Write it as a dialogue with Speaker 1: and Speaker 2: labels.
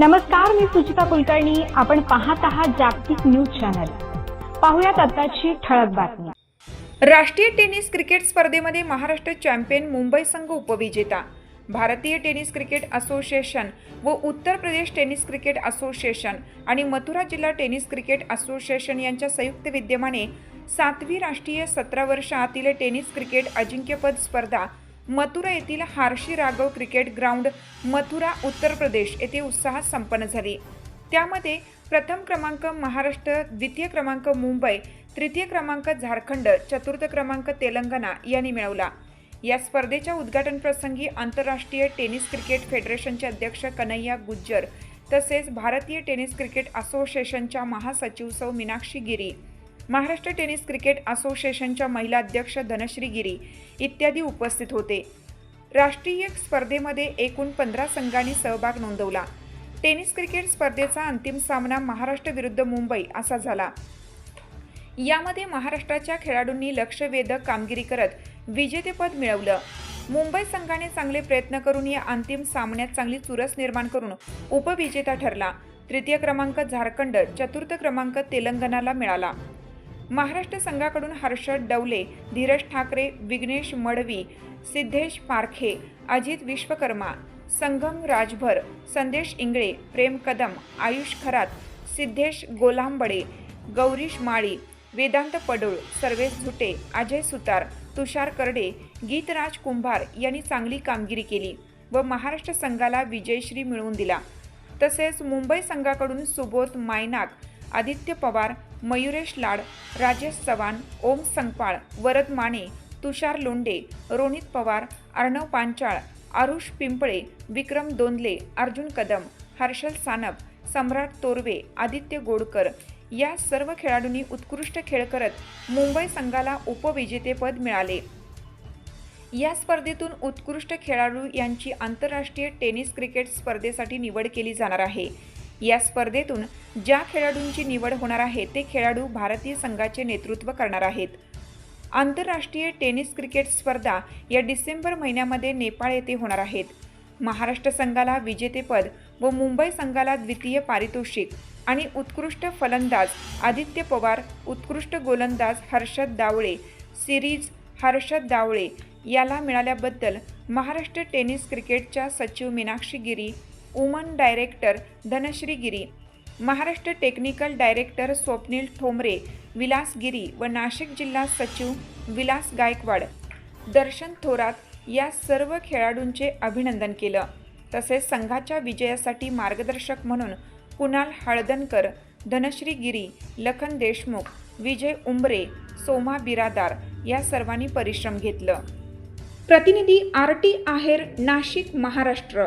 Speaker 1: नमस्कार मी सुचिता कुलकर्णी. आपण पाहत आहात जागतिक न्यूज चॅनल. पाहुयात आताची ठळक बातमी.
Speaker 2: राष्ट्रीय टेनिस क्रिकेट स्पर्धेमध्ये महाराष्ट्र चॅम्पियन मुंबई संघ उपविजेता. भारतीय टेनिस क्रिकेट असोसिएशन व Uttar Pradesh tennis cricket association आणि मथुरा जिल्हा टेनिस क्रिकेट असोसिएशन यांच्या संयुक्त विद्यमाने सातवी राष्ट्रीय सतरा वर्षातील टेनिस क्रिकेट अजिंक्यपद स्पर्धा मथुरा येथील हारशी राघव क्रिकेट ग्राउंड मथुरा उत्तर प्रदेश येथे उत्साहात संपन्न झाली. त्यामध्ये प्रथम क्रमांक महाराष्ट्र द्वितीय क्रमांक मुंबई तृतीय क्रमांक झारखंड चतुर्थ क्रमांक तेलंगणा यांनी मिळवला. या स्पर्धेच्या उद्घाटन प्रसंगी आंतरराष्ट्रीय टेनिस क्रिकेट फेडरेशनचे अध्यक्ष कन्हैया गुज्जर तसेच भारतीय टेनिस क्रिकेट असोसिएशनच्या महासचिव सौ मीनाक्षी गिरी महाराष्ट्र टेनिस क्रिकेट असोसिएशनच्या महिला अध्यक्ष धनश्री गिरी इत्यादी उपस्थित होते. राष्ट्रीय स्पर्धेमध्ये एकूण पंधरा संघांनी सहभाग नोंदवला. टेनिस क्रिकेट स्पर्धेचा अंतिम सामना महाराष्ट्र विरुद्ध मुंबई असा झाला. यामध्ये महाराष्ट्राच्या खेळाडूंनी लक्षवेधक कामगिरी करत विजेतेपद मिळवलं. मुंबई संघाने चांगले प्रयत्न करून या अंतिम सामन्यात चांगली चुरस निर्माण करून उपविजेता ठरला. तृतीय क्रमांक झारखंड चतुर्थ क्रमांक तेलंगणाला मिळाला. महाराष्ट्र संघाकडून हर्षद डवले धीरज ठाकरे विघ्नेश मडवी सिद्धेश पारखे अजित विश्वकर्मा संगम राजभर संदेश इंगळे प्रेम कदम आयुष खरात सिद्धेश गोलांबडे गौरीश माळी वेदांत पडोळ सर्वेश झुटे अजय सुतार तुषार करडे गीतराज कुंभार यांनी चांगली कामगिरी केली व महाराष्ट्र संघाला विजयश्री मिळवून दिला. तसेच मुंबई संघाकडून सुबोध मायनाक आदित्य पवार मयुरेश लाड राजेश चव्हाण ओम संगपाळ वरद माने तुषार लोंडे रोनित पवार अर्णव पांचाळ आरुष पिंपळे विक्रम दोंदले अर्जुन कदम हर्षल सानप सम्राट तोरवे आदित्य गोडकर या सर्व खेळाडूंनी उत्कृष्ट खेळ करत मुंबई संघाला उपविजेतेपद मिळाले. या स्पर्धेतून उत्कृष्ट खेळाडू यांची आंतरराष्ट्रीय टेनिस क्रिकेट स्पर्धेसाठी निवड केली जाणार आहे. या स्पर्धेतून ज्या खेळाडूंची निवड होणार आहे ते खेळाडू भारतीय संघाचे नेतृत्व करणार आहेत. आंतरराष्ट्रीय टेनिस क्रिकेट स्पर्धा या डिसेंबर महिन्यामध्ये नेपाळ येथे होणार आहेत. महाराष्ट्र संघाला विजेतेपद व मुंबई संघाला द्वितीय पारितोषिक आणि उत्कृष्ट फलंदाज आदित्य पवार उत्कृष्ट गोलंदाज हर्षद दावळे सिरीज हर्षद दावळे याला मिळाल्याबद्दल महाराष्ट्र टेनिस क्रिकेटच्या सचिव Meenakshi Giri woman director Dhanashree Giri Maharashtra technical director Swapnil Thombare Vilas Giri व नाशिक जिल्हा सचिव विलास गायकवाड. दर्शन थोरात या सर्व खेळाडूंचे अभिनंदन केलं. तसेच संघाच्या विजयासाठी मार्गदर्शक म्हणून कुणाल हळदनकर धनश्री गिरी लखन देशमुख विजय उंबरे सोमा बिरादार या सर्वांनी परिश्रम घेतलं. प्रतिनिधी आर टी आहेर नाशिक महाराष्ट्र.